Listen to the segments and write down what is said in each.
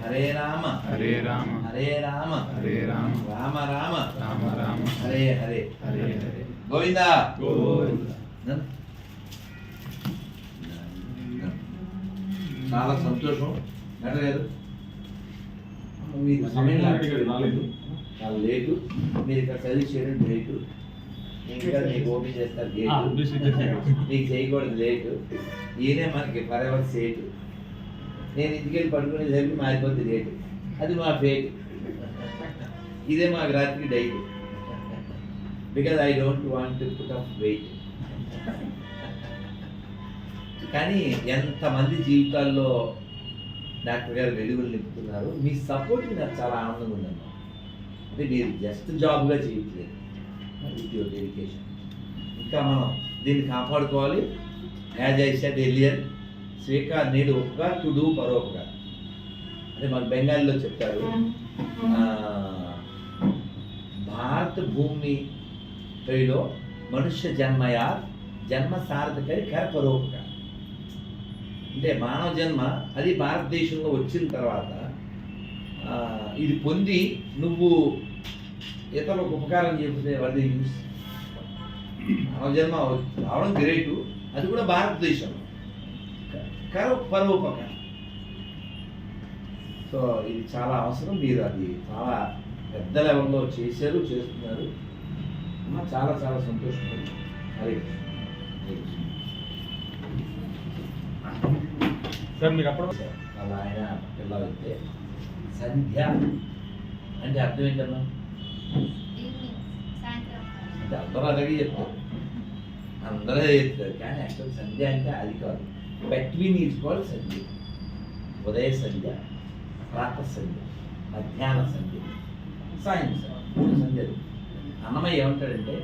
హరే రామ. హరే రామ. హరే రామ. హరే రామ. రామ రామ. రామ రామ. హరే హరే. హరే హరే గోవింద. గోవింద. చాలా సంతోషం. గారు మీరు సమయం రాలేదు చాలా లేటు మీరు ఇక్కడ సర్వీస్ చేయడం లేటు ఇంకా మీకు ఓపెన్ చేస్తారు నీకు చేయకూడదు లేటు ఈయనే మనకి ఫరెవర్ సేటు నేను ఇంటికెళ్ళి పడుకునేసరికి మారిపోద్ది రేటు అది మా ఫేట్ ఇదే మాకు రాత్రి diet because I don't want to put off weight కానీ ఎంతమంది జీవితాల్లో డాక్టర్ గారు వెలుగులు నింపుతున్నారు. మీ సపోర్ట్ నాకు చాలా ఆనందంగా ఉందమ్మా. అంటే మీరు జస్ట్ జాబ్గా చేయట్లేదు విత్ యువర్ డెడికేషన్ ఇంకా మనం దీన్ని కాపాడుకోవాలి. యాజ్ ఐ సెట్ ఎలియర్ స్వీకార్ నేడు ఉపకార్ టు డూ పరోపకార్ అంటే మాకు బెంగాలీలో చెప్తారు భారత భూమి పైలో మనుష్య జన్మయా జన్మ సార్థకరి కర పరోపకార్ అంటే మానవ జన్మ అది భారతదేశంలో వచ్చిన తర్వాత ఇది పొంది నువ్వు ఇతరులకు ఉపకారం చేస్తే యూస్. మానవ జన్మ రావడం గ్రేటు అది కూడా భారతదేశంలో. పరోపకారం సో ఇది చాలా అవసరం. మీరు అది చాలా పెద్ద లెవెల్లో చేశారు చేస్తున్నారు. అమ్మ చాలా చాలా సంతోషం హరే. సార్ మీరు అప్పుడు అలా ఆయన పిల్లలైతే సంధ్య. అంటే అర్థం ఏంటమ్మా? అంటే అందరూ అలాగే చెప్తారు. అందరూ చెప్తారు. కానీ యాక్చువల్ సంధ్య అంటే అది కాదు. బెట్వీన్ ఈజ్ కాల్డ్ సంధ్య ఉదయ సంధ్య ప్రాత సంధ్య మధ్యాహ్న సంధ్య సాయంత్రం మూడు సంధ్యలు అన్నమయ్య ఏమంటాడంటే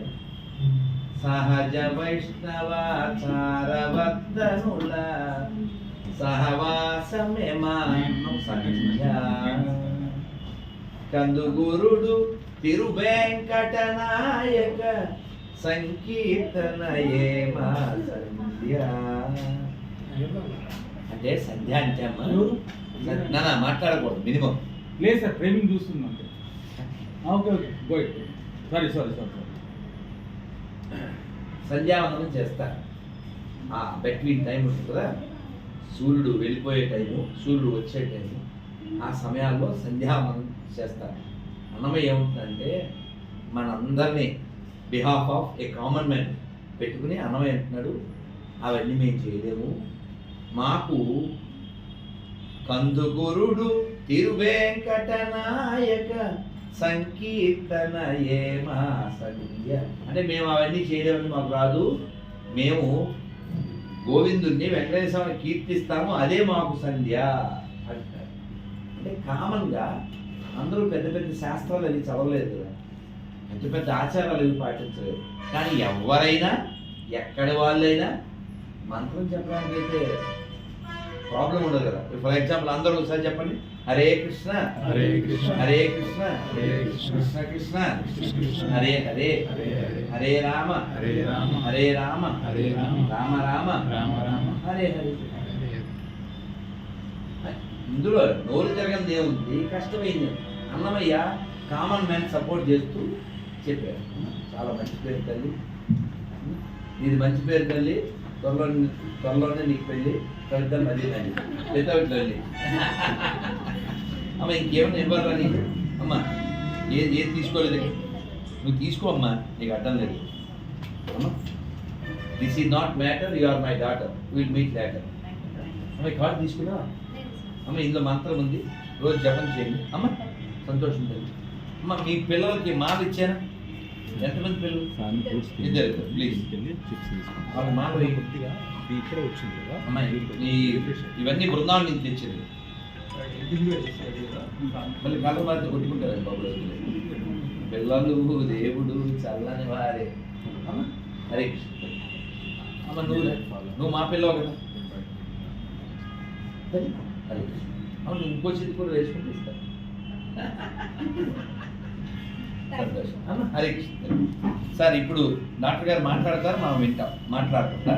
సహజ వైష్ణవాచారవర్తనుల సహవాసమే మాను సంధ్య. కందుగురుడు తిరువెంకటనాయక సంకీర్తనయే మా సంధ్యా. అంటే సంధ్య అంటే అమ్మా? నా మాట్లాడకూడదు మినిమం. లేదు సార్ ట్రైనింగ్ చూస్తున్నాం అంతే ఓకే ఓకే గోయ్. సారీ సారీ సారీ సంధ్యావందనం చేస్తారు ఆ బెట్వీన్ టైం ఉంటుంది కదా? సూర్యుడు వెళ్ళిపోయే టైము సూర్యుడు వచ్చే టైము ఆ సమయాల్లో సంధ్యావందనం చేస్తారు అన్నమయ్య ఏముంటుందంటే మనందరినీ behalf of a common man పెట్టుకుని అన్నమయ్య అంటున్నాడు. అవన్నీ మేము చేయలేము. మాకు కందుగురుడు తిరువేంకటనాయక సంకీర్తన ఏమా సంధ్య అంటే మేము అవన్నీ చేయలేమని మాకు రాదు. మేము గోవిందుణ్ణి వెంకటేశ్వరాన్ని కీర్తిస్తాము అదే మాకు సంధ్య అంటారు. అంటే కామన్గా అందరూ పెద్ద పెద్ద శాస్త్రాలు అవి చదవలేదు. పెద్ద పెద్ద ఆచారాలు అవి పాటించలేదు. కానీ ఎవరైనా ఎక్కడి వాళ్ళైనా మంత్రం చెప్పడానికి అయితే ప్రాబ్లం ఉండదు కదా. ఫర్ ఎగ్జాంపుల్ అందరూ ఒకసారి చెప్పండి. హరే కృష్ణ. హరే కృష్ణ. హరే కృష్ణ. హరే కృష్ణ. కృష్ణ హరే హరే. హరే రామ. హరే రామ. హరే రామ. హరే రామ. రామ రామ. రామ రామ. హరే హరే. హరే ఇందులో నోరు జరగని ఏముంది కష్టమైంది. అన్నమయ్య కామన్ మ్యాన్ సపోర్ట్ చేస్తూ చెప్పారు చాలా మంచి పేరు తల్లి. ఇది మంచి పేరు తల్లి. త్వరలో త్వరలోనే నీకు పెళ్ళి పెద్దాం మళ్ళీ అని లేదా తల్లి అమ్మ ఇంకేమైనా ఇవ్వాలా నీకు? అమ్మ ఏది ఏది తీసుకోలేదు? నువ్వు తీసుకో అమ్మా నీకు అర్థం లేదు. అమ్మ this is not matter you are my daughter will meet later అమ్మ కార్డు తీసుకున్నా అమ్మ ఇందులో మంత్రం ఉంది. రోజు జపం చేయండి. అమ్మ సంతోషం తల్లి అమ్మ మీ పిల్లలకి మాలు ఇచ్చానా ఎంతమంది పిల్లలు? ఇద్దరు ప్లీజ్. ఇక్కడ వచ్చింది కదా. అమ్మ ఈ ఇవన్నీ బృందావనం నుంచి తెచ్చింది మళ్ళీ కళ్ళ బాధ కొట్టుకుంటారు బాబు పిల్లలు దేవుడు చల్లని వారే. అమ్మ హరే కృష్ణ అమ్మ నువ్వు నువ్వు మా పిల్లవు కదా. సరే? హరే కృష్ణ అవును ఇంకో చిత్తి కూడా వేసుకుంటే ఇస్తా. హరే కృష్ణ. సార్ ఇప్పుడు డాక్టర్ గారు మాట్లాడతారు మనం వింటాం. మాట్లాడకుండా.